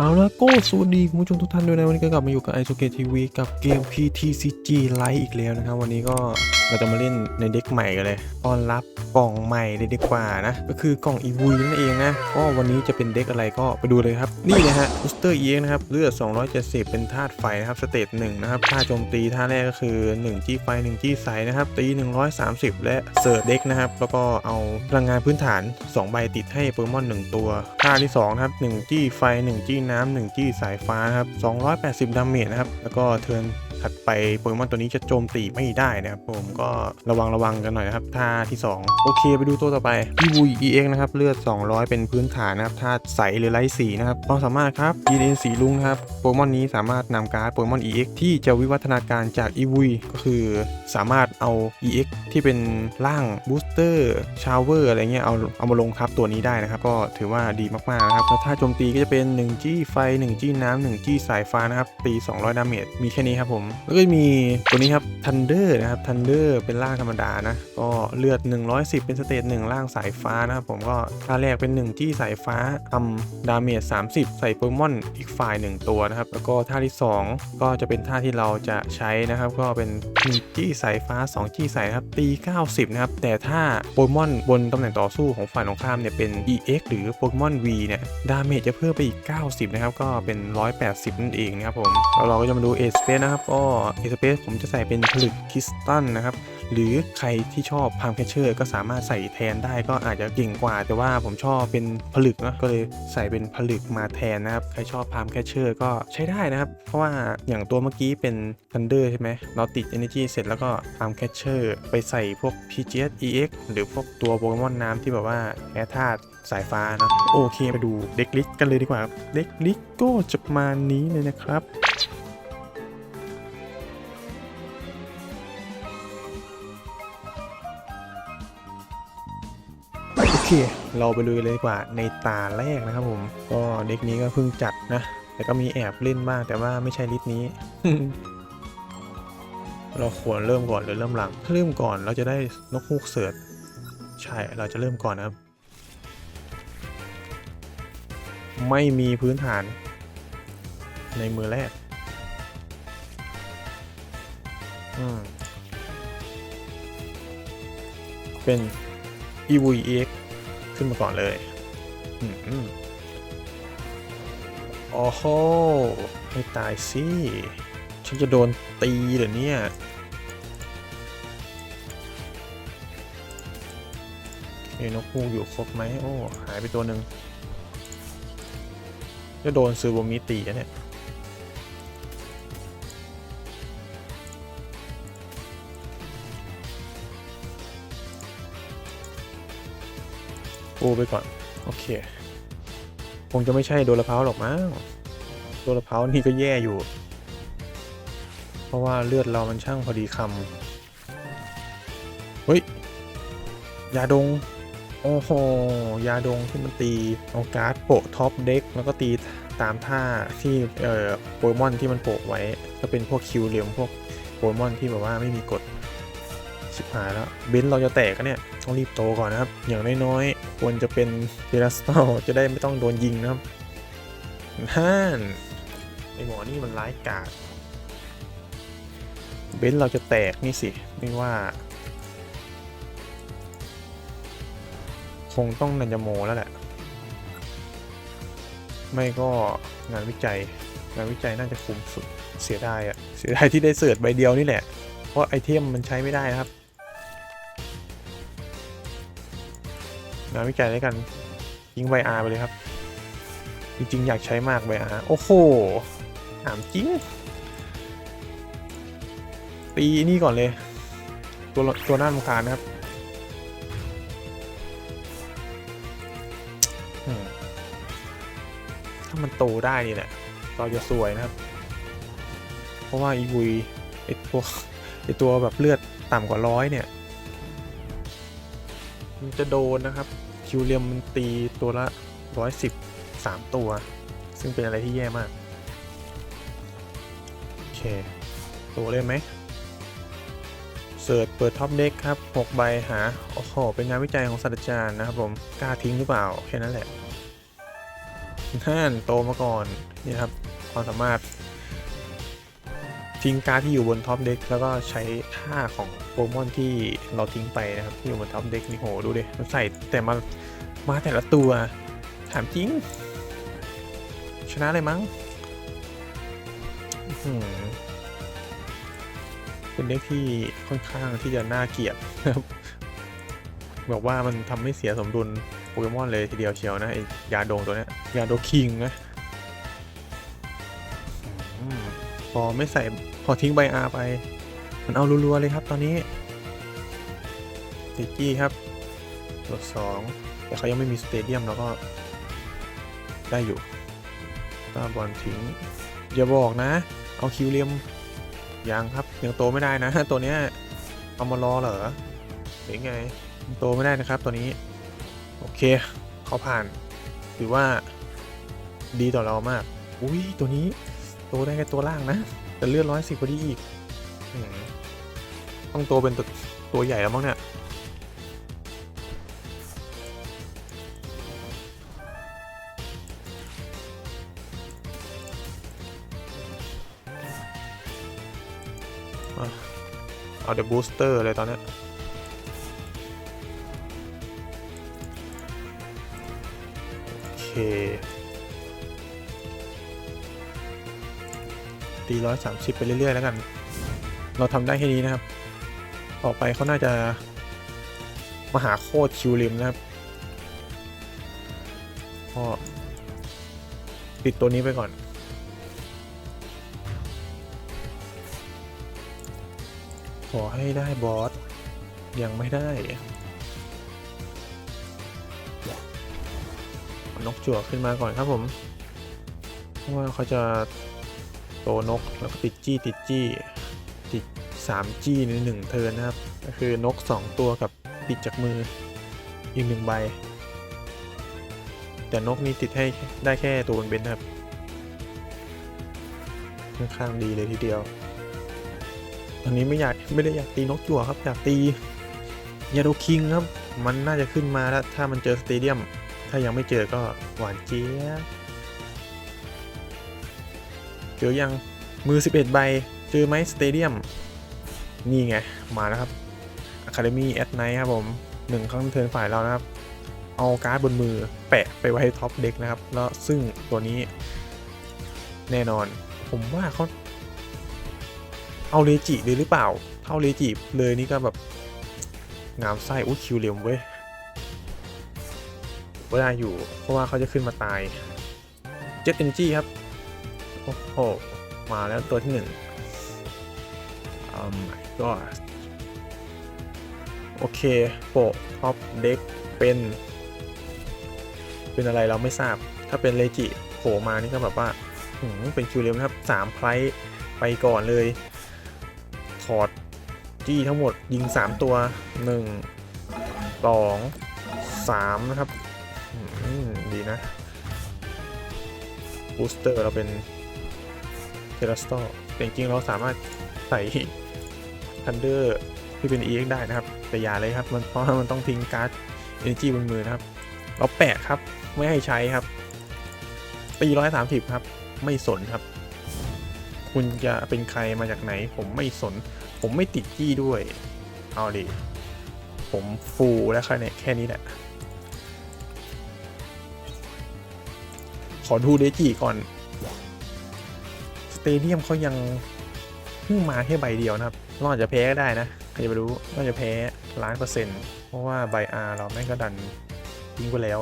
เอาละก็สวัสดีคุณผู้ชมทุกท่านด้วยนะวันนี้ก็กลับมาอยู่กับ i s o k e TV กับเกม PTCG Lite อีกแล้วนะครับ วันนี้ก็เราจะมาเล่นในเด็กใหม่กันเลยต้อนรับกล่องใหม่เลยดีกว่านะ ก็คือกล่องอีวุยนั่นเองนะก็วันนี้จะเป็นเด็กอะไรก็ไปดูเลยครับ นี่นะฮะ Booster EX นะครับเลือด 270 เป็นธาตุไฟนะครับสเตจหนึ่งนะครับท่าโจมตีท่าแรกก็คือ1จี้ไฟ1จี้ใสนะครับตี 130 และเสิร์ฟเด็กนะครับแล้วก็เอาพลังงานพื้นฐาน 2 ใบติดให้โปเกมอน1ตัวท่าที่2นะครับ1จี้ไฟ1จี้น้ำ1จี้สายฟ้านะครับ280 ดาเมจนะครับ แล้วก็เทิร์น ถัดไปโปเกมอนตัวนี้จะโจมตีไม่ได้นะครับผมก็ระวังระวังกันหน่อยนะครับท่าที่ 2 โอเคไปดูตัวต่อไปพี่วุย EX นะครับเลือด 200 เป็นพื้นฐานนะครับธาตุใสหรือไร้สีนะครับความสามารถครับยีนสีลุงนะครับโปเกมอนนี้สามารถนำการ์ดโปเกมอน EX ที่จะวิวัฒนาการจากอีวุยก็คือสามารถเอา EX ที่เป็นร่างบูสเตอร์ชาวเวอร์อะไรเงี้ยเอาเอามาลงทับตัวนี้ได้นะครับ ก็ถือว่าดีมากๆนะครับแล้วถ้าโจมตีก็จะเป็น1จี้ไฟ1จี้น้ำ1จี้สายฟ้านะครับตี 200 ดาเมจมีแค่นี้ครับผมแล้วก็มีตัวนี้ครับทันเดอร์นะครับทันเดอร์เป็นร่างธรรมดานะ ก็เลือด 110 เป็นสเตจ1ร่างสายฟ้านะครับผมก็ท่าแรกเป็น 1 จี้สายฟ้าทำดาเมจ30 ใส่โปเกมอนอีกฝ่าย 1 ตัวนะครับ แล้วก็ท่าที่ 2 ก็จะเป็นท่าที่เราจะใช้นะครับ ก็เป็น1จี้สายฟ้า 2 จี้สายครับตี 90 นะครับ แต่ถ้าโปเกมอนบนตำแหน่งต่อสู้ของฝ่ายตรงข้ามเนี่ยเป็น EX หรือโปเกมอน V เนี่ยดาเมจจะเพิ่มไปอีก 90 นะครับ ก็เป็น 180 นั่นเองนะครับผมแล้วเราก็จะมาดูเอสเปนะครับก็เอสเปซผมจะใส่เป็นผลึกคริสตัลนะครับ หรือใครที่ชอบพามแคชเชอร์ก็สามารถใส่แทนได้ก็อาจจะเก่งกว่า แต่ว่าผมชอบเป็นผลึกนะก็เลยใส่เป็นผลึกมาแทนนะครับ ใครชอบพามแคชเชอร์ก็ใช้ได้นะครับ เพราะว่าอย่างตัวเมื่อกี้เป็น Thunder ใช่ไหมเราติด Energy เสร็จแล้วก็พามแคชเชอร์ไปใส่พวก PGS EX หรือพวกตัวโปเกมอนน้ำที่แบบว่าแพ้ธาตุสายฟ้านะโอเคไปดูเด็กลิสกันเลยดีกว่าเด็กลิสก็จะมานี้เลยนะครับ เค เราไปลุยเลยดีกว่าในตาแรกนะครับผม ก็เด็กนี้ก็เพิ่งจัดนะ แต่ก็มีแอบเล่นบ้างแต่ว่าไม่ใช่ลิสต์นี้ เราควรเริ่มก่อนหรือเริ่มหลัง ถ้าเริ่มก่อนเราจะได้นกฮูกเสิร์ชใช่ เราจะเริ่มก่อนนะครับ ไม่มีพื้นฐาน ในมือแรก อืม เป็น EVX ขึ้นมาก่อนเลยอืมอืมโอ้โหให้ตายสิ ฉันจะโดนตีเหรอเนี่ยเอ้นกฮูกอยู่ครบไหม โอ้ หายไปตัวหนึ่งจะโดนซูโบมิตีอะเนี่ย ปูไปก่อน โอเค คงจะไม่ใช่โดนละเพาหรอกมั้งโดนละเพานี่ก็แย่อยู่ เพราะว่าเลือดเรามันช่างพอดีคำเฮ้ย ยาดง โอ้โห ยาดงที่มันตีเอาการ์ดโปะท็อปเด็กแล้วก็ตีตามท่าที่เอ่อโปเกมอนที่มันโปะไว้ ก็เป็นพวกคิวเหลี่ยมพวกโปเกมอนที่แบบว่าไม่มีกฎชิบหายแล้วเบนซ์เราจะแตกกันเนี่ย ต้องรีบโตก่อนนะครับ อย่างน้อยๆ ควรจะเป็นเ e รัสโตจะได้ไม่ต้องโดนยิงนะครับฮ่านไอหมอนี่มันร้ายกาจเบนเราจะแตกนี่สิไม่ว่า คงต้องนันยโมแล้วแหละ ไม่ก็งานวิจัย งานวิจัยน่าจะคุ้มสุดเสียดายอะเสียดายที่ได้เสิร์ชใบเดียวนี่แหละ เพราะไอเทมมันใช้ไม่ได้นะครับานวิจัยด้วยกันยิงใบอาไปเลยครับ จริง ๆ อยากใช้มากใบอาโอ้โหถามจริงตีนี่ก่อนเลย ตัวตัวหน่ารำคาญนะครับถ้ามันโตได้นี่แหละเราจะสวยนะครับ เพราะว่าอีวุยไอตัวไอตัวแบบเลือดต่ำกว่าร้อยเนี่ย มันจะโดนนะครับ คิวเรียมมันตีตัวละ 110 3 ตัว ซึ่งเป็นอะไรที่แย่มาก โอเค ตัวเล่นไหมเสิร์ชเปิดท็อปเด็กครับ 6 ใบหา โอ้โห เป็นงานวิจัยของศาสตราจารย์นะครับผม กล้าทิ้งหรือเปล่า แค่นั้นแหละน่านโตมาก่อน นี่ครับ ความสามารถทิ้งการ์ดที่อยู่บนท็อปเด็กแล้วก็ใช้ท่าของ ปเกมอนที่เราทิ้งไปนะครับ ที่อยู่บนท็อปเด็กนี่โหดูดิมันใส่แต่มามาแต่ละตัว ถามจริง ชนะเลยมั้งเป็นเด็กที่ค่อนข้างที่จะน่าเกลียดนะครับแบบว่ามันทำให้เสียสมดุลโปเกมอนเลยทีเดียวเชียวนะไอยาโดงตัวนี้ยาโดคิงนะพอไม่ใส่พอทิ้งใบอาไป มันเอารัวๆเลยครับตอนนี้ติกี้ครับตัวสองแต่เขายังไม่มีสเตเดียมแล้วก็ได้อยู่ตาบอลทิ้งอย่าบอกนะ เอาคิวเลียมยังครับยังโตไม่ได้นะ ตัวเนี้ยเอามารอเหรอหรือไงยังโตไม่ได้นะครับตัวนี้ โอเคเขาผ่านถือว่าดีต่อเรามาก อุ้ยตัวนี้โตได้แค่ตัวล่างนะ แต่เลือดร้อยสิบพอดีอีกอ ต้องโตเป็นตัวตัวใหญ่แล้วมั้งเนี่ย เอาเดอะบูสเตอร์เลยตอนนี้โอเคตีร้อยสามสิบไปเรื่อย ๆ แล้วกัน เราทำได้แค่นี้นะครับ ต่อไปเขาน่าจะมาหาโคตรคิวริมนะครับก็ปิดตัวนี้ไปก่อน ขอให้ได้บอส ยังไม่ได้นกจั่วขึ้นมาก่อนครับผมเพราะว่าเขาจะโตนกแล้วก็ติดจี้ติดจี้ 3จี้ในหนึ่งเทิร์นนะครับ ก็คือนก 2 ตัวกับติดจากมืออีกหนึ่งใบ แต่นกนี้ติดให้ได้แค่ตัวบนเบนนะครับค่อนข้างดีเลยทีเดียว ตอนนี้ไม่อยากไม่ได้อยากตีนกจั่วครับ อยากตียาโดคิงครับ มันน่าจะขึ้นมาแล้วถ้ามันเจอสเตเดียม ถ้ายังไม่เจอก็หวานเจี๊ยบเจอยังมือ 11 ใบ เจอไหมสเตเดียม นี่ไง มาแล้วครับ Academy at Night ครับผมหนึ่งครั้งเทิร์นฝ่ายเรานะครับ เอาการ์ดบนมือแปะไปไว้ท็อปเด็กนะครับ แล้วซึ่งตัวนี้แน่นอน ผมว่าเขาเอาเลจิเลยหรือเปล่า เอาเลจิเลยนี่ก็แบบ งามไส้อุ้ยคิวเลียมเว้ยเวลาอยู่ เพราะว่าเขาจะขึ้นมาตายเจ็ตเอนจีครับ โอ้โห มาแล้วตัวที่หนึ่ง อืมก็โอเคโปะท็อปเด็กเป็น เป็นอะไรเราไม่ทราบ ถ้าเป็นเลจิโผล่มานี่ก็แบบว่าหืมเป็นคิวเลียมนะครับสามไพรส์ไปก่อนเลยถอดจี้ทั้งหมดยิง 3 ตัว 1 2 3 นะครับ ดีนะบูสเตอร์เราเป็นเทราสโตแต่จริงๆเราสามารถใส่ ทันเดอร์ที่เป็น EX ได้นะครับ แต่อย่าเลยครับ มันเพราะมันต้องทิ้งการ์ด Energy บนมือนะครับเราแปะครับ ไม่ให้ใช้ครับตีร้อยสามสิบครับ ไม่สนครับ คุณจะเป็นใครมาจากไหน ผมไม่สน ผมไม่ติดจี้ด้วย เอาดิผมฟูลแล้วแค่นี้แค่นี้แหละ ขอดูเดจิก่อน สเตเดียมเขายังเพิ่งมาแค่ใบเดียวนะครับ เราอาจจะแพ้ก็ได้นะใครจะไปรู้เราจะแพ้ล้านเปอร์เซ็นต์เพราะว่าใบอาเราแม่งก็ดันทิ้งไปแล้ว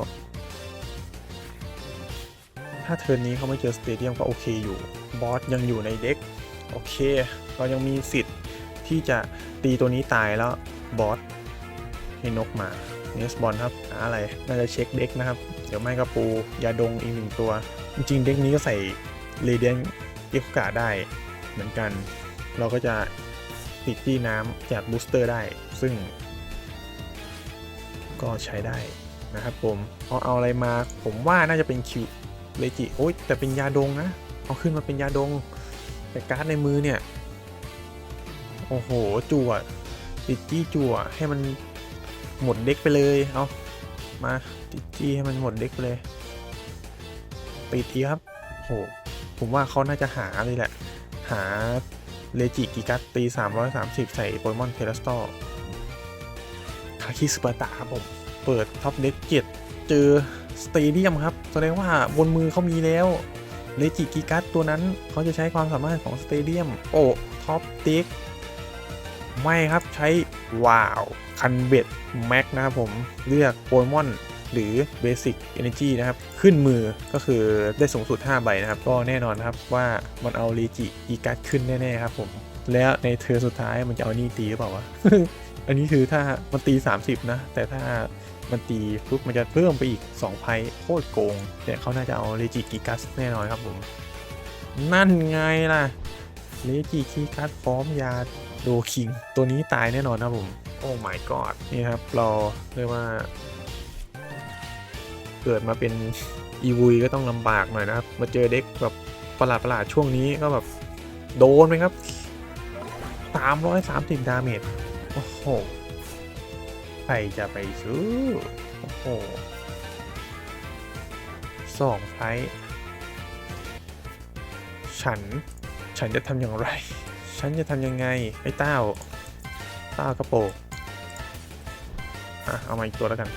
ถ้าเทิร์นนี้เขาไม่เจอสเตเดียมก็โอเคอยู่บอสยังอยู่ในเด็กโอเค เรายังมีสิทธิ์ที่จะตีตัวนี้ตายแล้วบอสให้นกมาเนสบอลครับหาอะไร น่าจะเช็คเด็กนะครับ เดี๋ยวไม่ก็ปูยาดงอีกหนึ่งตัว จริงๆเด็กนี้ก็ใส่เรเดียนเอฟกาได้เหมือนกัน เราก็จะ ติดที่น้ำจากบูสเตอร์ได้ ซึ่ง ก็ใช้ได้นะครับผมเอาเอาอะไรมาผมว่าน่าจะเป็นคิวเลจิโอ้ยแต่เป็นยาดงนะ เอาขึ้นมาเป็นยาดง แต่การ์ดในมือเนี่ย โอ้โหจั่วติดจี้จั่วให้มันหมดเด็กไปเลยเอามาติดจี้ให้มันหมดเด็กไปเลยปิดทีครับโหผมว่าเขาน่าจะหาเลยแหละ หา เลจิกิกัสตี 330 ใส่โปเกมอนเทเลสตอร์คาคิสปาตาครับผม เปิดท็อปเด็กเจ็ดเจอสเตเดียมครับ แสดงว่าบนมือเขามีแล้วเลจิกิกัสตัวนั้นเขาจะใช้ความสามารถของสเตเดียม โอ้ท็อปเด็กไม่ครับใช้ว้าว คันเบ็ดแม็กนะครับผม เลือกโปเกมอน หรือ Basic Energy นะครับ ขึ้นมือก็คือได้สูงสุด 5 ใบนะครับ ก็แน่นอนครับว่ามันเอาลีจิอีการ์ดขึ้นแน่ ๆ ครับผม แล้วในเทอร์สุดท้ายมันจะเอานี่ตีหรือเปล่าวะ อันนี้คือถ้ามันตี 30 นะ แต่ถ้ามันตีปุ๊บมันจะเพิ่มไปอีก 2 ไพ่โคตรโกงแต่เขาน่าจะเอาเลจิกิกัสแน่นอนครับผม นั่นไงล่ะเลจิกิกัสพร้อมยาโดคิง ตัวนี้ตายแน่นอนครับผม โอ้ my god นี่ครับ เราเรียกว่า เกิดมาเป็นอีวุยก็ต้องลำบากหน่อยนะครับ มาเจอเด็กแบบประหลาดประหลาดๆช่วงนี้ก็แบบโดนไหมครับ 330 ดาเมจ โอ้โห ใครจะไปซื้อ โอ้โหสองไพ่ฉัน ฉันจะทำอย่างไร ฉันจะทำยังไง ไอ้เต้า เต้ากระโปรงอะ เอามาอีกตัวแล้วกัน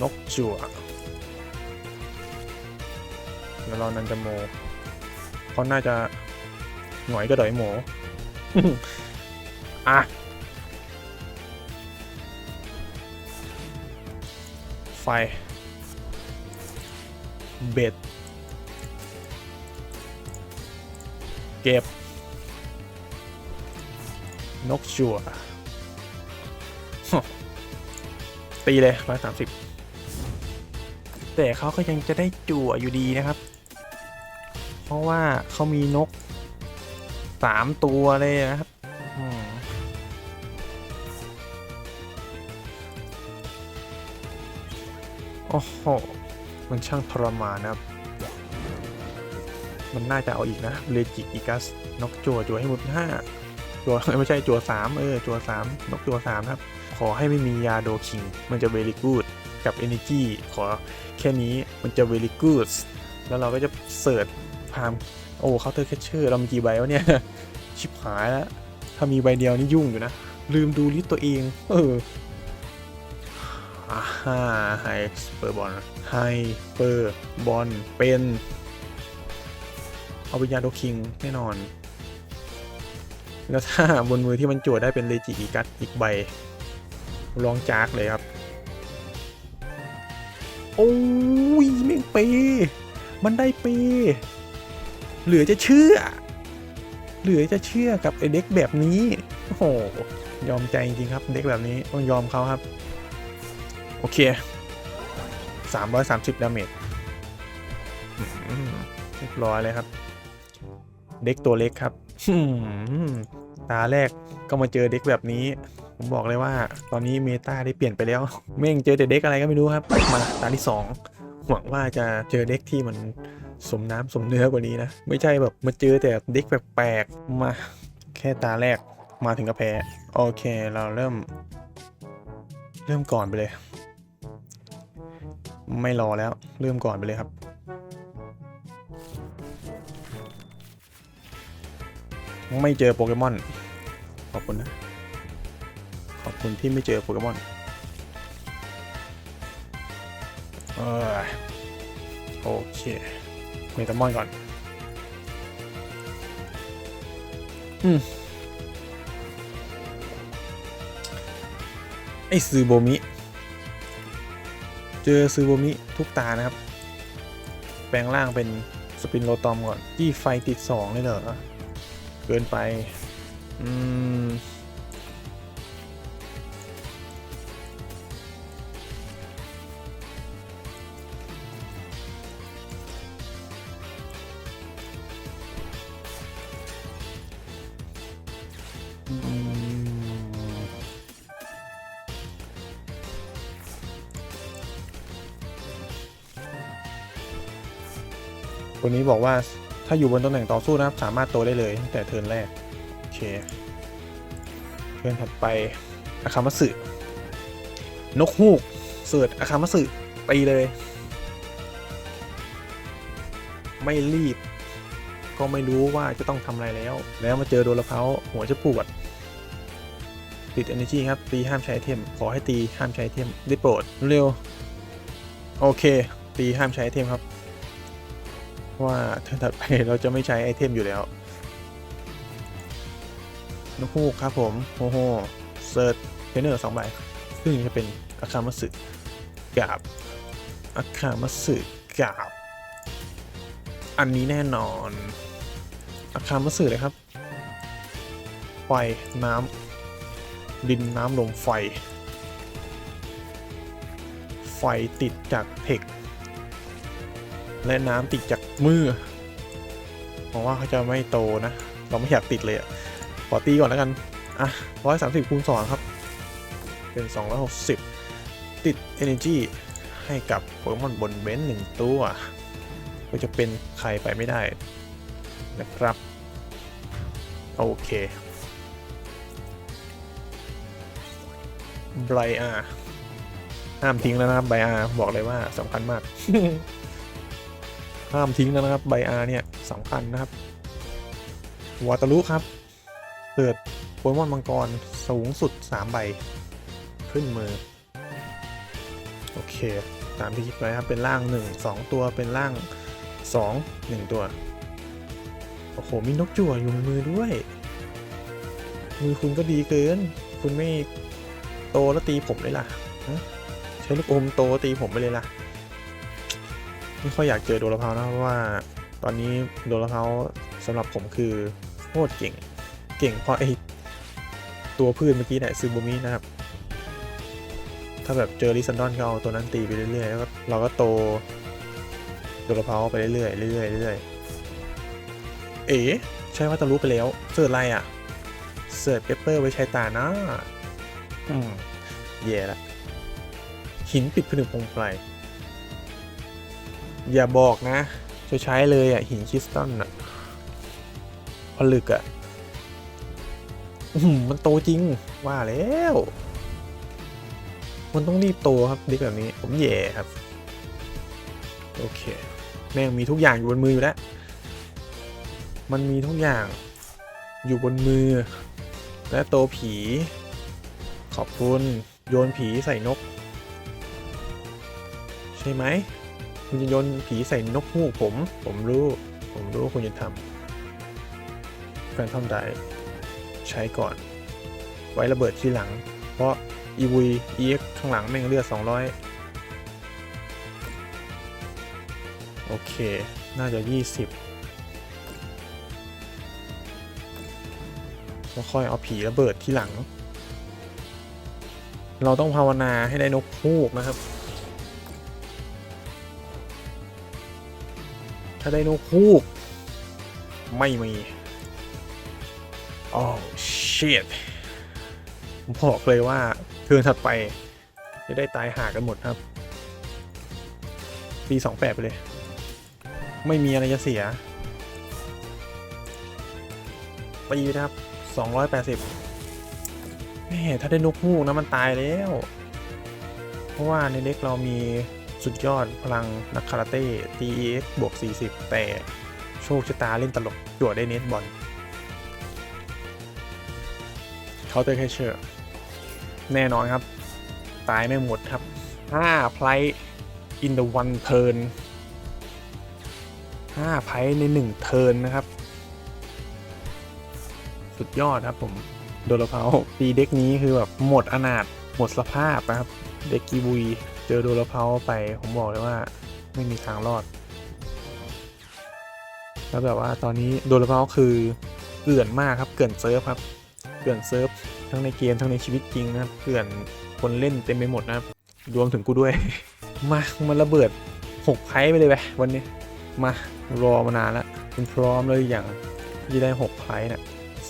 นกจั่วแล้วเรานันจะโมเขาน่าจะหงอยก็ดอยโมอะ ไฟ เบ็ด เก็บ นกชัวตีเลยร้อยสามสิบแต่เขาก็ยังจะได้จั่วอยู่ดีนะครับ เพราะว่าเขามีนกสามตัวเลยนะครับอืมโอ้โห มันช่างทรมานนะครับ มันน่าจะเอาอีกนะเลจิกิกัสนกจั่วจั่วให้หมดห้า จัวไม่ใช่จัวสามเออจัวสามนกจัวสามครับ ขอให้ไม่มียาโดคิง มันจะเวลิกูดกับ Energy ขอแค่นี้มันจะเวลิกูดแล้วเราก็จะเสิร์ชพามโอ้เขาเตอร์แคชเชอร์เรามีกี่ใบวะเนี่ย ชิบหายแล้ว ถ้ามีใบเดียวนี่ยุ่งอยู่นะ ลืมดูลิสต์ตัวเอง เอออาฮ่าไฮเปอร์บอลไฮเปอร์บอลเป็น เอาเป็นยาโดคิงแน่นอน แล้วถ้าบนมือที่มันจทย์ได้เป็นเลจิอีกัสอีกใบลองจากเลยครับ โอ้ยแม่งเป มันได้เป เหลือจะเชื่อ เหลือจะเชื่อกับไอเด็กแบบนี้ โอ้โห ยอมใจจริงครับ เด็กแบบนี้ต้องยอมเขาครับ โอเค 330 ดาเมจเรียบร้อยเลยครับ เด็กตัวเล็กครับ ตาแรกก็มาเจอเด็กแบบนี้ ผมบอกเลยว่า ตอนนี้เมตาได้เปลี่ยนไปแล้วเม่งเจอแต่เด็กอะไรก็ไม่รู้ครับ มาตาที่ 2 หวังว่าจะเจอเด็กที่มันสมน้ำสมเนื้อกว่านี้นะ ไม่ใช่แบบมาเจอแต่เด็กแปลกๆมาแค่ตาแรกมาถึงกระแพ้โอเคเราเริ่ม เริ่มก่อนไปเลย ไม่รอแล้วเริ่มก่อนไปเลยครับ ไม่เจอโปเกมอน ขอบคุณนะ ขอบคุณที่ไม่เจอโปเกมอนเออโอเคเมตามอนก่อน อืมไอซูโบมิ เจอซูโบมิทุกตานะครับ แปลงร่างเป็นสปินโลตอมก่อนที่ไฟติดสองเลยเหรอ เกินไป อืมคนนี้บอกว่า ถ้าอยู่บนตำแหน่งต่อสู้นะครับ สามารถโตได้เลยตั้งแต่เทิร์นแรก โอเค เทิร์นถัดไปอาคามัสึนกฮูกเสิร์ชอาคามาสึตีเลย ไม่รีบ ก็ไม่รู้ว่าจะต้องทำอะไรแล้ว แล้วมาเจอโดนละเพาหัวจะปวดติด energy ครับ ตีห้ามใช้ไอเทม ขอให้ตีห้ามใช้ไอเทม ได้โปรด เร็ว โอเค ตีห้ามใช้ไอเทมครับ ราะว่าเทิร์นถัดไปเราจะไม่ใช้ไอเทมอยู่แล้วนกฮูกครับผมโอ้โหเซิร์ชเทรนเนอร์สองใบซึ่งจะเป็นอาคามาสึกับอาคามาสึกับอันนี้แน่นอนอาคามาสึเลยครับ ไฟน้ำดินน้ำลมไฟ ไฟติดจากเทค และน้ำติดจากมือเพราะว่าเขาจะไม่โตนะ เราไม่อยากติดเลยอะขอตีก่อนแล้วกัน อะร้อยสามสิบคูณสองครับ เป็น260ติด Energy ให้กับโปเกมอนบนเบนซ์หนึ่งตัว ก็จะเป็นใครไปไม่ได้นะครับ โอเคไบรอาห้ามทิ้งแล้วนะครับไบอาบอกเลยว่าสำคัญมาก ห้ามทิ้งแล้วนะครับไบอาเนี่ยสำคัญนะครับวาตารุครับ เปิดโปเกมอนมังกรสูงสุด 3 ใบ ขึ้นมือ โอเค ตามที่คิดไว้ครับ เป็นร่าง 1 2 ตัวเป็นร่าง 2 1 ตัว โอ้โห มีนกจั่วอยู่ในมือด้วย มือคุณก็ดีเกิน คุณไม่โตแล้วตีผมเลยล่ะ ใช้ลูกอมโตตีผมไปเลยล่ะ ไม่ค่อยอยากเจอโดราเพานะเพราะว่า ตอนนี้โดราเพาสำหรับผมคือโคตรเก่ง เก่งเพราะไอตัวพืชเมื่อกี้เนี่ยซึบูมินะครับ ถ้าแบบเจอลิซันดอนก็เอาตัวนั้นตีไปเรื่อยๆแล้วก็เราก็โตโดราเพาไปเรื่อยๆเรื่อยๆเรื่อยๆเอ๋ใช่ว่าตะรู้ไปแล้วเสิร์ชอะไรอะเสิร์ชเปเปอร์ไว้ใช้ตานะอืมแย่ละหินปิดผนึกพงไพร อย่าบอกนะ จะใช้เลยอะ หินคริสตัลอะผลึกอะมันโตจริง ว่าแล้ว มันต้องรีบโตครับดิกแบบนี้ ผมแย่ครับ โอเค แม่งมีทุกอย่างอยู่บนมืออยู่แล้ว มันมีทุกอย่างอยู่บนมือ และโตผี ขอบคุณ โยนผีใส่นก ใช่ไหม คุณจะโยนผีใส่นกฮูกผม ผมรู้ ผมรู้คุณจะทำแฟนทอมได้ใช้ก่อน ไว้ระเบิดทีหลัง เพราะอีวีเอ็กข้างหลังแม่งเลือด 200 โอเค น่าจะ 20แล้วค่อยเอาผีระเบิดทีหลัง เราต้องภาวนาให้ได้นกฮูกนะครับ ถ้าได้นกฮูกไม่มีโอ้ shit ผมบอกเลยว่าเทิร์นถัดไปจะได้ตายหากันหมดครับปี28 ไปเลย ไม่มีอะไรจะเสียปีนะครับ 280แม่ถ้าได้นกฮูกนะมันตายแล้ว เพราะว่าในเด็กเรามี สุดยอดพลังนักคาราเต้ TEX บวก 40 แต่โชคชะตาเล่นตลกจั่วได้เน็ตบอลเขาน์เตอร์แคชเชอร์แน่นอนครับ ตายไม่หมดครับ 5 ไพล in the one turn 5ไพลใน 1 เทิร์นนะครับ สุดยอดครับผมโดโลเพาตีเด็กนี้คือแบบหมดอนาถหมดสภาพนะครับ เด็กกีบุย เจอโดโลเพาไปผมบอกเลยว่าไม่มีทางรอด แล้วแบบว่าตอนนี้โดโลเพาคือเกลื่อนมากครับเกลื่อนเซิร์ฟครับเกลื่อนเซิร์ฟทั้งในเกมทั้งในชีวิตจริงนะครับเกลื่อนคนเล่นเต็มไปหมดนะครับรวมถึงกูด้วย มามันระเบิดหกไพ่ไปเลยไปวันนี้มารอมานานแล้วเป็นพร้อมเลยอย่างที่ได้หกไพ่นี่ย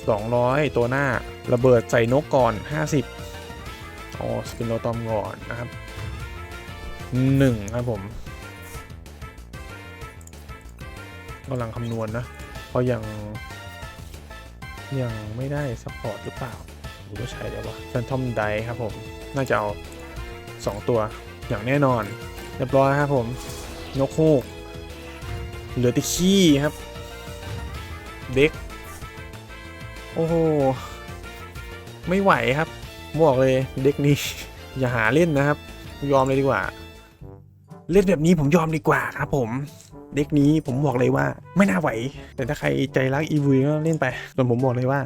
สองร้อยตัวหน้าระเบิดใส่นกก่อนห้าสิบอ๋อสปินโลตอมก่อนนะครับ หนึ่งครับผมกำลังคำนวณนะเพราะยัง ยังไม่ได้ซัพพอร์ตหรือเปล่าหรือว่าใช้ได้วะแฟนทอมไดครับผม น่าจะเอา 2 ตัวอย่างแน่นอน เรียบร้อยครับผมนกฮูก เหลือติขี้ครับ เด็ก โอ้โห ไม่ไหวครับบอกเลยเด็กนี้ อย่าหาเล่นนะครับ ยอมเลยดีกว่า เล่นแบบนี้ผมยอมดีกว่าครับผม เด็กนี้ผมบอกเลยว่าไม่น่าไหว แต่ถ้าใครใจรักอีวีก็เล่นไป ส่วนผมบอกเลยว่า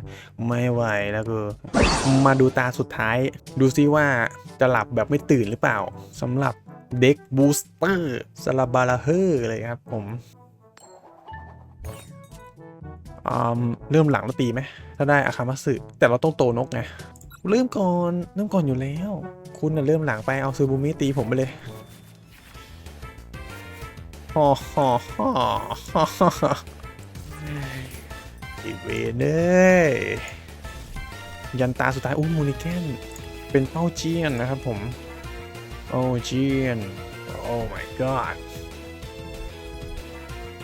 ไม่ไหวแล้วก็มาดูตาสุดท้าย ดูซิว่าจะหลับแบบไม่ตื่นหรือเปล่าสำหรับเด็กบูสเตอร์ซาลาบาลาเฮอร์เลยครับผมอืมเริ่มหลังแล้วตีไหม ถ้าได้อาคามัสึแต่เราต้องโตนกไงเริ่มก่อนเริ่มก่อนอยู่แล้ว คุณน่ะเริ่มหลังไปเอาซูบูมิตีผมไปเลย ฮ่อฮ่อฮ่อฮ่อฮ่ออีเวนเอ้ยยันตาสุดท้ายอุ้มูนิแกนเป็นเป้าเจียนนะครับผมโอ้เจียนโอ้ my god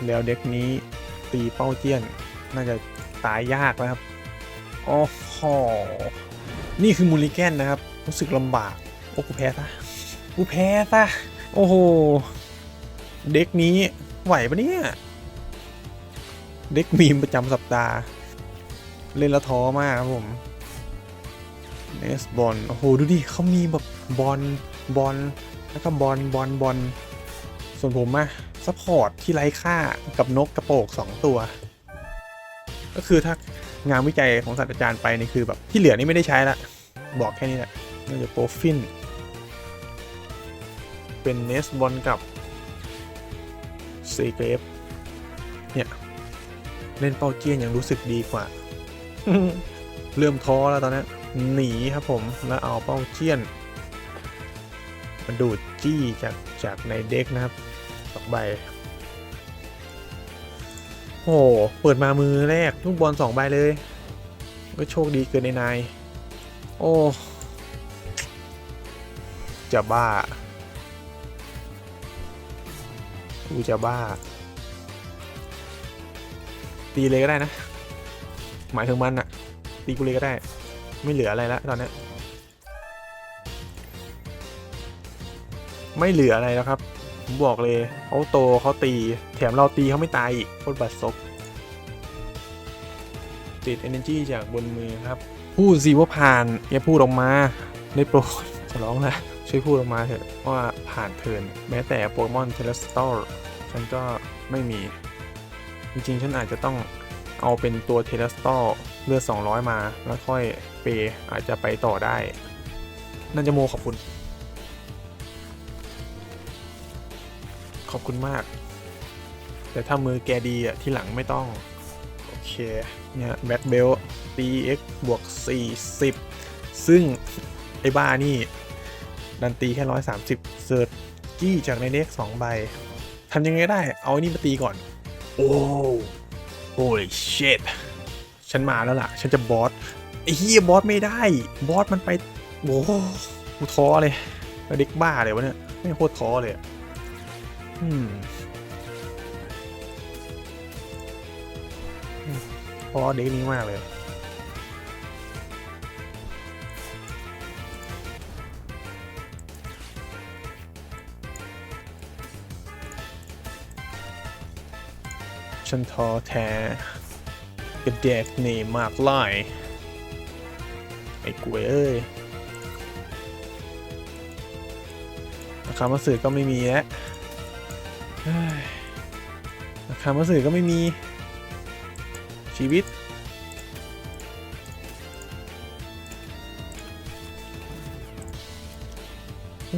แล้วเด็กนี้ตีเป้าเจียน น่าจะตายยากนะครับ โอ้โห นี่คือมูลิแกนนะครับ รู้สึกลำบาก โอ้กูแพ้ซะกูแพ้ซะ โอ้โห เด็กนี้ไหวปะเนี่ย เด็กมีมประจำสัปดาห์ เล่นล้วท้อมากครับผมเนสบอลโอ้โห ดูดิเขามีแบบบอลบอลแล้วก็บอลบอลบอลส่วนผมอะซัพพอร์ตที่ไร้ค่ากับนกกระโปกสองตัว ก็คือถ้างานวิจัยของศาสตราจารย์ไปนี่คือแบบที่เหลือนี่ไม่ได้ใช้ละ บอกแค่นี้แหละน่าจะโปรฟิน เป็นเนสบอลกับ ซีเกรฟเนี่ย เล่นเป้าเจียนยังรู้สึกดีกว่า เริ่มท้อแล้วตอนนี้หนีครับผมแล้วเอาเป้าเจียนมาดูดจี้จากจากในเด็กนะครับสองใบโอ้โหเปิดมามือแรกลูกบอลสองใบเลย ก็โชคดีเกินในนาย โอ้ จะบ้า กูจะบ้า ตีเลยก็ได้นะ หมายถึงมันอะตีกูเลยก็ได้ ไม่เหลืออะไรแล้วตอนนี้ไม่เหลืออะไรแล้วครับผมบอกเลยเขาโตเขาตี แถมเราตีเขาไม่ตายอีกโคตรบัดซบติด energy จากบนมือครับ พูดสิว่าผ่านอย่าพูดออกมาได้โปรดร้องนะ ช่วยพูดออกมาเถอะว่าผ่านเทินแม้แต่โปเกมอนเทเลสตอร์ฉันก็ไม่มี จริงๆ ฉันอาจจะต้องเอาเป็นตัวเทเลสตอร์เลือด 200 มา แล้วค่อยเปอาจจะไปต่อได้น่าจะโมขอบคุณ ขอบคุณมาก แต่ถ้ามือแกดีอะ ที่หลังไม่ต้อง โอเค เนี่ยแบ็คเบลตี x บวก 40 ซึ่ง ไอ้บ้านี่ ดันตีแค่130เซิร์ชกี้จากในเด็ก2ใบทำยังไงก็ได้ เอาไอ้นี่มาตีก่อน โอ้ holy shit ฉันมาแล้วล่ะ ฉันจะบอสไอ้เฮียบอสไม่ได้ บอสมันไป โอ้โหกูท้อเลยแล้วเด็กบ้าเลยวะเนี่ย ไม่งโคตรท้อเลยอะอืมเพราะเด็กนี้มากเลย ฉันท้อแท้กับเด็กนี่มากไล่ไอ้กวยเอ้ยราคามาสื่อก็ไม่มีแล้วราคามาสื่อก็ไม่มีชีวิต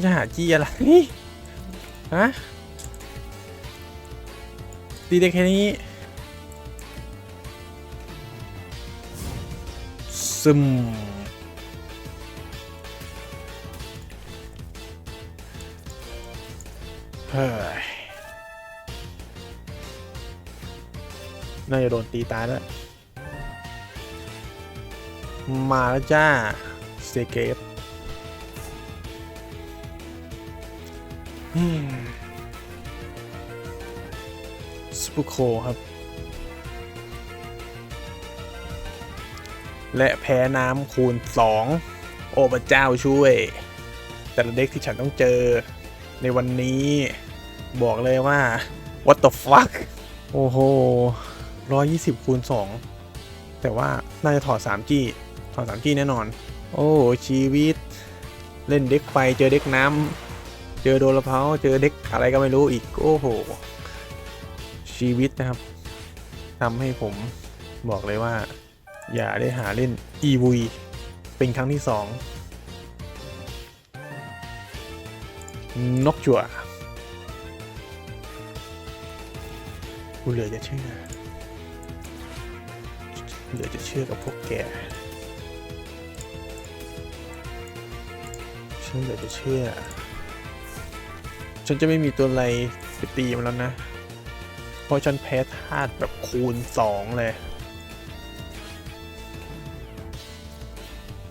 จะหาจีอะไร ฮะ ตีได้แค่นี้ซึมเฮ้ยน่าจะโดนตีตายแล้ว มาแล้วจ้าเซเกตอืม สปุโคครับ และแพ้น้ำคูณ 2 โอ้พระเจ้าช่วย แต่ละเด็กที่ฉันต้องเจอในวันนี้บอกเลยว่า what the fuck โอ้โห120คูณ 2 แต่ว่าน่าจะถอด 3G ถอด 3G แน่นอน โอ้ชีวิต เล่นเด็กไฟเจอเด็กน้ำเจอโดนละเพาเจอเด็กอะไรก็ไม่รู้อีก โอ้โห ชีวิตนะครับทำให้ผมบอกเลยว่า อย่าได้หาเล่น EV เป็นครั้งที่สองนกจั่วกูเหลือจะเชื่อ เหลือจะเชื่อกับพวกแกฉันเหลือจะเชื่อ ฉันจะไม่มีตัวอะไรไปตีมันแล้วนะ เพราะฉันแพ้ธาตุแบบคูณสองเลย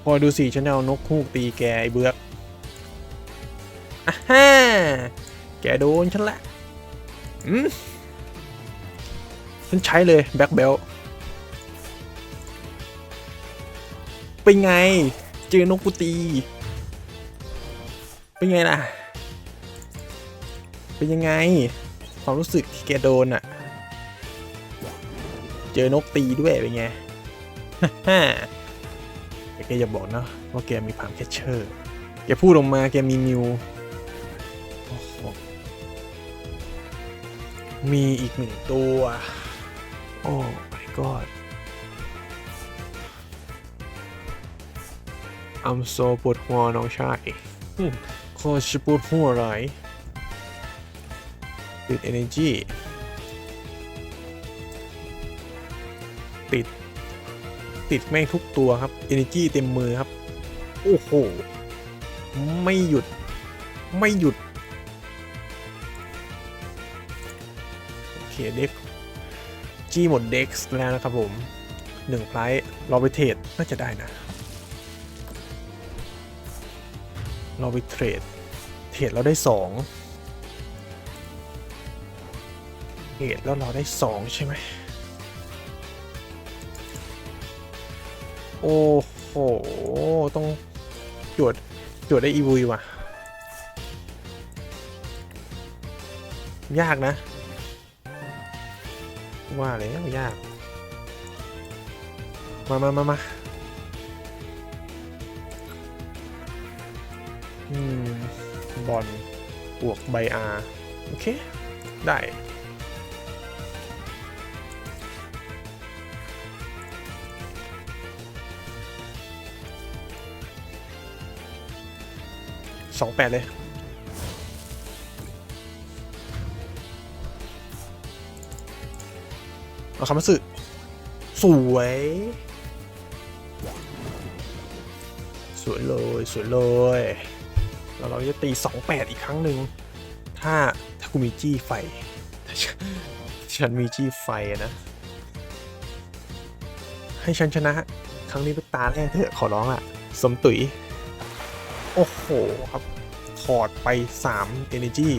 พอดูสิฉันเอานกฮูกตีแกไอเบือกอะฮ่าแกโดนฉันละอืมฉันใช้เลยแบ็คเบลเป็นไง เจอนกกูตี เป็นไงล่ะ เป็นยังไง ความรู้สึกที่แกโดนอะ เจอนกตีด้วยเป็นไงฮ่าแต่แกอย่าบอกนะว่าแกมีพามแคชเชอร์แกพูดออกมาแกมีมิวมีอีกหนึ่งตัว โอ้ my god I'm so ปวดหัวน้องชายโคตรปวดหัวไรติด energy ติด ติดแม่งทุกตัวครับ energy เต็มมือครับ โอ้โห ไม่หยุด ไม่หยุด โอเคเด็กจี้หมดเด็กแล้วนะครับผมหนึ่งไพร์เราไปเทรดน่าจะได้นะ เราไปเทรด เทรดเราได้สองเทรดแล้วเราได้สองใช่ไหม โอ้โห ต้องจวดจวดได้อีวุยว่ะ ยากนะ ว่าแล้วยาก มามามามาอืม บอลบวกใบอาโอเค ได้ สองแปดเลย เอาคำมาสึสวย สวยเลย สวยเลย แล้วเราจะตี28อีกครั้งหนึ่ง ถ้าถ้ากูมีจี้ไฟฉันฉันมีจี้ไฟนะ ให้ฉันชนะ ครั้งนี้เป็นตาแรกเถอะขอร้องละสมตุ๋ย โอ้โหครับ ถอดไป 3 Energy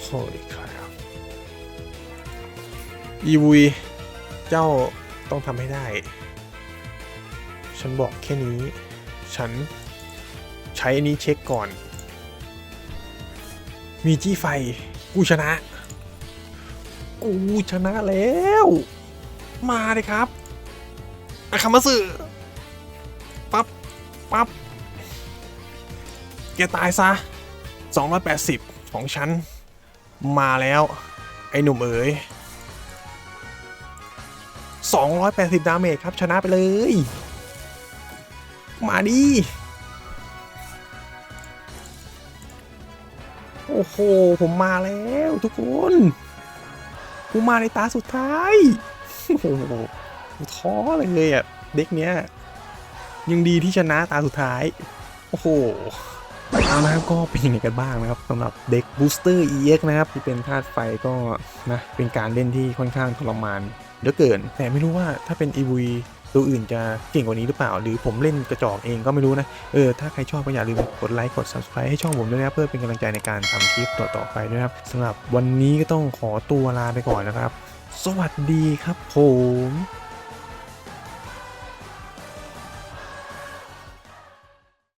โอ้ยครับอีวีเจ้าต้องทำให้ได้ ฉันบอกแค่นี้ ฉันใช้อันนี้เช็คก่อน มีจี้ไฟ กูชนะ กูชนะแล้ว มาเลยครับ อาคามาสึปั๊บปั๊บแกตายซะ 280 ของฉัน มาแล้ว ไอ้หนุ่มเอ๋ย280 ดาเมจครับชนะไปเลย มาดิ โอ้โห ผมมาแล้วทุกคน กูมาในตาสุดท้าย โอ้โห ท้อเลยอะ เด็กเนี้ย ยังดีที่ชนะตาสุดท้าย โอ้โหเอานะครับก็เป็นยังไงกันบ้างนะครับสำหรับเด็ก Booster EX นะครับ ที่เป็นธาตุไฟก็นะเป็นการเล่นที่ค่อนข้างทรมานเหลือเกิน แต่ไม่รู้ว่าถ้าเป็น e v ตัวอื่นจะเก่งกว่านี้หรือเปล่า หรือผมเล่นกระจอกเองก็ไม่รู้นะ เออ ถ้าใครชอบก็อย่าลืมกดไลค์กด subscribe ให้ช่องผมด้วยนะเพื่อเป็นกำลังใจในการทำคลิปต่อๆไปด้วยครับสำหรับวันนี้ก็ต้องขอตัวลาไปก่อนนะครับ สวัสดีครับผม